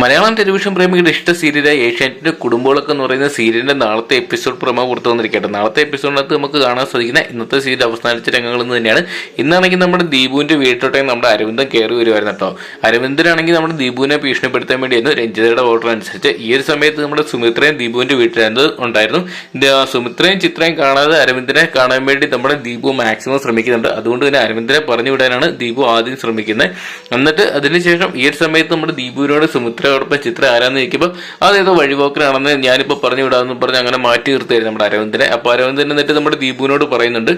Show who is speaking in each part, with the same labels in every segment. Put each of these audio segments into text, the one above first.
Speaker 1: Malayalam television പ്രേമികളുടെ ഇഷ്ട സീരിയലായ ഏഷ്യാനെറ്റിന്റെ കുടുംബങ്ങളൊക്കെ എന്ന് പറയുന്ന സീരിയലിന്റെ നാളത്തെ എപ്പിസോഡ് പ്രമോ പുറത്തു വന്നിരിക്കട്ടെ. നാളത്തെ എപ്പിസോഡിനകത്ത് നമുക്ക് കാണാൻ സാധിക്കുന്ന ഇന്നത്തെ സീരിയൽ അവസാനിച്ച രംഗങ്ങൾ എന്ന് തന്നെയാണ്. ഇന്നാണെങ്കിൽ നമ്മുടെ ദീപുവിന്റെ വീട്ടിലോട്ടേ നമ്മുടെ അരവിന്ദൻ കയറി വരുമായിരുന്നു കേട്ടോ. അരവിന്ദനാണെങ്കിൽ നമ്മുടെ ദീപുവിനെ ഭീഷണിപ്പെടുത്താൻ വേണ്ടിയായിരുന്നു രഞ്ജിതയുടെ ഓർഡർ അനുസരിച്ച്. ഈ ഒരു സമയത്ത് നമ്മുടെ സുമിത്രയും ദീപുവിന്റെ വീട്ടിലായിരുന്നു ഉണ്ടായിരുന്നു. സുമിത്രയും ചിത്രയും കാണാതെ അരവിന്ദനെ കാണാൻ വേണ്ടി നമ്മുടെ ദീപു മാക്സിമം ശ്രമിക്കുന്നുണ്ട്. അതുകൊണ്ട് തന്നെ അരവിന്ദനെ പറഞ്ഞു വിടാനാണ് ദീപു ആദ്യം ശ്രമിക്കുന്നത്. എന്നിട്ട് അതിനുശേഷം ഈ ഒരു സമയത്ത് നമ്മുടെ ദീപുവിനോട് സുമിത്രയോടൊപ്പം ചിത്രം ആരാന്ന് ചോദിക്കുമ്പോൾ അതേതോ വഴിപോക്കനാണെന്ന് ഞാനിപ്പോൾ പറഞ്ഞു വിടാമെന്ന് പറഞ്ഞ് അങ്ങനെ മാറ്റി നിർത്തിയായിരുന്നു നമ്മുടെ അരവിന്ദനെ. അപ്പോൾ അരവിന്ദൻ എന്നിട്ട് നമ്മുടെ ദീപുവിനോട് പറയുന്നുണ്ട്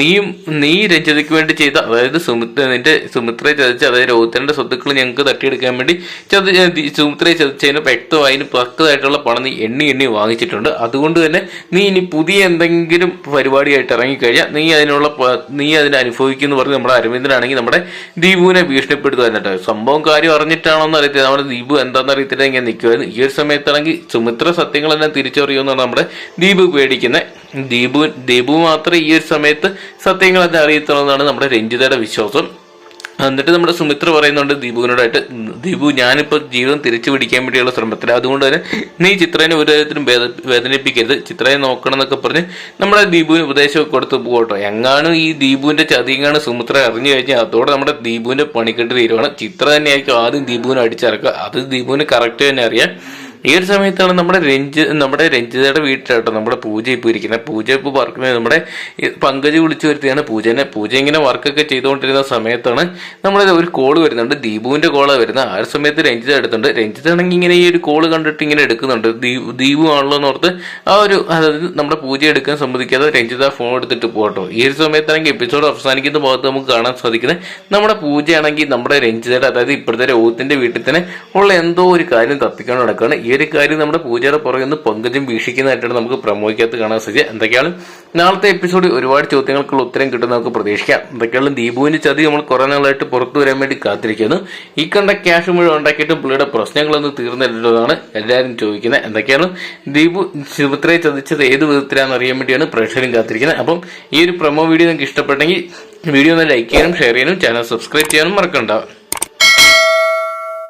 Speaker 1: നീയും നീ രഞ്ജിതയ്ക്ക് വേണ്ടി ചെയ്ത അതായത് സുമിത്ര നിന്റെ സുമിത്രയെ ചതിച്ച് അതായത് രോഹിതന്റെ സ്വത്തുക്കൾ ഞങ്ങൾക്ക് തട്ടിയെടുക്കാൻ വേണ്ടി ചതി സുമിത്രയെ ചതിച്ചതിന് വ്യക്തമായതിന് അതിന് പക്വതായിട്ടുള്ള പണം നീ എണ്ണി എണ്ണി വാങ്ങിച്ചിട്ടുണ്ട്. അതുകൊണ്ട് തന്നെ നീ ഇനി പുതിയ എന്തെങ്കിലും പരിപാടിയായിട്ട് ഇറങ്ങിക്കഴിഞ്ഞാൽ നീ അതിനുള്ള നീ അതിനെ അനുഭവിക്കുന്നു പറഞ്ഞ് നമ്മുടെ അരവിന്ദനാണെങ്കിൽ നമ്മുടെ ദീപുവിനെ ഭീഷണിപ്പെടുത്തുക എന്നിട്ട് സംഭവം കാര്യം അറിഞ്ഞിട്ടാണോന്ന് അറിയത്തില്ല. നമ്മുടെ ദീപു എന്താണെന്ന് അറിയത്തില്ല. ഇങ്ങനെ നിൽക്കുമായിരുന്നു ഈ ഒരു സമയത്താണെങ്കിൽ സുമിത്ര സത്യങ്ങൾ തന്നെ തിരിച്ചറിയുമെന്നാണ് നമ്മുടെ ദീപു പേടിക്കുന്നത് ദീപു ദീപു മാത്രമേ ഈ ഒരു സമയത്ത് സത്യങ്ങൾ തന്നെ അറിയത്തുള്ളൂ എന്നാണ് നമ്മുടെ രഞ്ജിതയുടെ വിശ്വാസം. എന്നിട്ട് നമ്മുടെ സുമിത്ര പറയുന്നുണ്ട് ദീപുവിനോടായിട്ട് ദീപു ഞാനിപ്പോൾ ജീവിതം തിരിച്ചു പിടിക്കാൻ വേണ്ടിയുള്ള ശ്രമത്തിൽ അതുകൊണ്ട് തന്നെ നീ ചിത്രേനെ ഒരു തരത്തിലും വേദ വേദനിപ്പിക്കരുത്. ചിത്രയെ നോക്കണം എന്നൊക്കെ പറഞ്ഞ് നമ്മുടെ ദീപുവിന് ഉപദേശമൊക്കെ കൊടുത്ത് പോകട്ടോ. എങ്ങാനും ഈ ദീപുവിന്റെ ചതിയങ്ങാണ് സുമിത്ര അറിഞ്ഞു കഴിഞ്ഞാൽ അതോടെ നമ്മുടെ ദീപുവിന്റെ പണിക്കെട്ട് തീരുവാണ്. ചിത്ര തന്നെയായിരിക്കും ആദ്യം ദീപുവിനെ അടിച്ചിറക്കുക. അത് ദീപുവിന് കറക്റ്റ് തന്നെ അറിയാം. ഈ ഒരു സമയത്താണ് നമ്മുടെ രഞ്ജി നമ്മുടെ രഞ്ജിതയുടെ വീട്ടിലാട്ടോ നമ്മുടെ പൂജ ഇപ്പോൾ ഇരിക്കുന്നത്. പൂജ ഇപ്പോൾ വർക്കുന്നത് നമ്മുടെ പങ്കജ് വിളിച്ചു വരുത്തിയാണ് പൂജനെ പൂജ ഇങ്ങനെ വർക്കൊക്കെ ചെയ്തുകൊണ്ടിരുന്ന സമയത്താണ് നമ്മുടെ ഒരു കോൾ വരുന്നുണ്ട് ദീപുവിന്റെ കോളാണ് വരുന്നത്. ആ ഒരു സമയത്ത് രഞ്ജിത എടുത്തുണ്ട് രഞ്ജിത ആണെങ്കിൽ ഇങ്ങനെ ഈ ഒരു കോൾ കണ്ടിട്ട് ഇങ്ങനെ എടുക്കുന്നുണ്ട്. ദീപു ദീപു ആണല്ലോ എന്ന് ഓർത്ത് ആ ഒരു അതായത് നമ്മുടെ പൂജ എടുക്കാൻ സമ്മതിക്കാതെ രഞ്ജിത ഫോൺ എടുത്തിട്ട് പോകട്ടോ ഈ ഒരു സമയത്താണെങ്കിൽ എപ്പിസോഡ് അവസാനിക്കുന്ന ഭാഗത്ത് നമുക്ക് കാണാൻ സാധിക്കുന്നത് നമ്മുടെ പൂജയാണെങ്കിൽ നമ്മുടെ രഞ്ജിതയുടെ അതായത് ഇപ്പോഴത്തെ രോഗത്തിന്റെ വീട്ടിൽ തന്നെ ഉള്ള എന്തോ ഒരു കാര്യം തപ്പിക്കാൻ നടക്കുകയാണ്. ഈ ഒരു കാര്യം നമ്മുടെ പൂജയുടെ പുറകെ നിന്ന് പങ്കജം വീക്ഷിക്കുന്നതായിട്ടാണ് നമുക്ക് പ്രമോഹിക്കകത്ത് കാണാൻ സാധിച്ചത്. എന്തൊക്കെയാണ്? നാളത്തെ എപ്പിസോഡിൽ ഒരുപാട് ചോദ്യങ്ങൾക്കുള്ള ഉത്തരം കിട്ടുന്ന നമുക്ക് പ്രതീക്ഷിക്കാം. എന്തൊക്കെയാണ്? ദീപുവിന്റെ ചതി നമ്മൾ കുറേ നാളായിട്ട് പുറത്തു വരാൻ വേണ്ടി കാത്തിരിക്കുന്നു. ഈ കണ്ട ക്യാഷ് മുഴുവൻ ഉണ്ടാക്കിയിട്ടും പുള്ളിയുടെ പ്രശ്നങ്ങളൊന്നും തീർന്നിട്ടുള്ളതാണ് എല്ലാവരും ചോദിക്കുന്നത്. എന്തൊക്കെയാണ്? ദീപു ശിവത്രയെ ചതിച്ചത് ഏത് വിധത്തിലാണെന്ന് അറിയാൻ വേണ്ടിയാണ് പ്രേക്ഷകരും കാത്തിരിക്കുന്നത്. അപ്പം ഈ ഒരു പ്രൊമോ വീഡിയോ നിങ്ങൾക്ക് ഇഷ്ടപ്പെട്ടെങ്കിൽ വീഡിയോ ഒന്ന് ലൈക്ക് ചെയ്യാനും ഷെയർ ചെയ്യാനും ചാനൽ സബ്സ്ക്രൈബ് ചെയ്യാനും മറക്കണ്ട.